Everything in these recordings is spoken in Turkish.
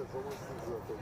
performanssız zaten.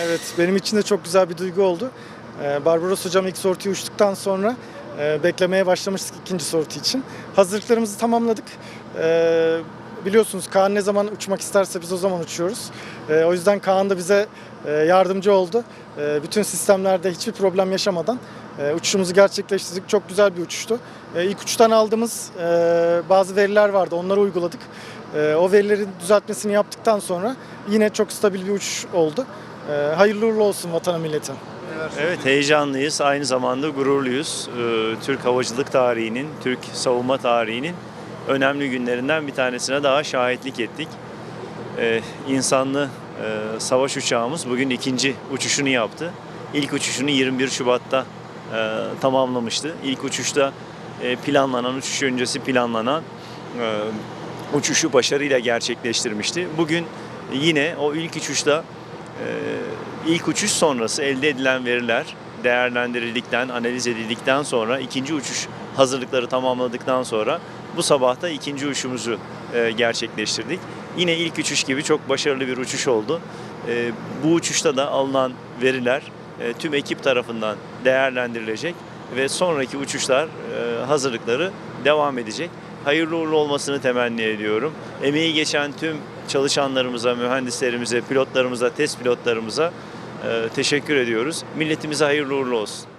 Evet, benim için de çok güzel bir duygu oldu. Ee, Barbaros hocam ilk sortiyi uçtuktan sonra e, beklemeye başlamıştık ikinci sorti için. Hazırlıklarımızı tamamladık. Ee, biliyorsunuz Kaan ne zaman uçmak isterse biz o zaman uçuyoruz. Ee, o yüzden Kaan da bize e, yardımcı oldu. Bütün sistemlerde hiçbir problem yaşamadan e, uçuşumuzu gerçekleştirdik. Çok güzel bir uçuştu. İlk uçuştan aldığımız bazı veriler vardı, onları uyguladık. O verilerin düzeltmesini yaptıktan sonra yine çok stabil bir uçuş oldu. Ee, hayırlı uğurlu olsun vatana millete. Evet heyecanlıyız. Aynı zamanda gururluyuz. Ee, Türk havacılık tarihinin, Türk savunma tarihinin önemli günlerinden bir tanesine daha şahitlik ettik. Ee, insanlı e, savaş uçağımız bugün ikinci uçuşunu yaptı. İlk uçuşunu 21 Şubat'ta e, tamamlamıştı. İlk uçuşta e, planlanan, uçuş öncesi planlanan e, uçuşu başarıyla gerçekleştirmişti. Bugün yine o ilk uçuşta ilk uçuş sonrası elde edilen veriler değerlendirildikten, analiz edildikten sonra ikinci uçuş hazırlıkları tamamladıktan sonra bu sabah da ikinci uçuşumuzu e, gerçekleştirdik. Yine ilk uçuş gibi çok başarılı bir uçuş oldu. E, bu uçuşta da alınan veriler e, tüm ekip tarafından değerlendirilecek ve sonraki uçuşlar e, hazırlıkları devam edecek. Hayırlı uğurlu olmasını temenni ediyorum. Emeği geçen tüm çalışanlarımıza, mühendislerimize, pilotlarımıza, test pilotlarımıza e, teşekkür ediyoruz. Milletimize hayırlı uğurlu olsun.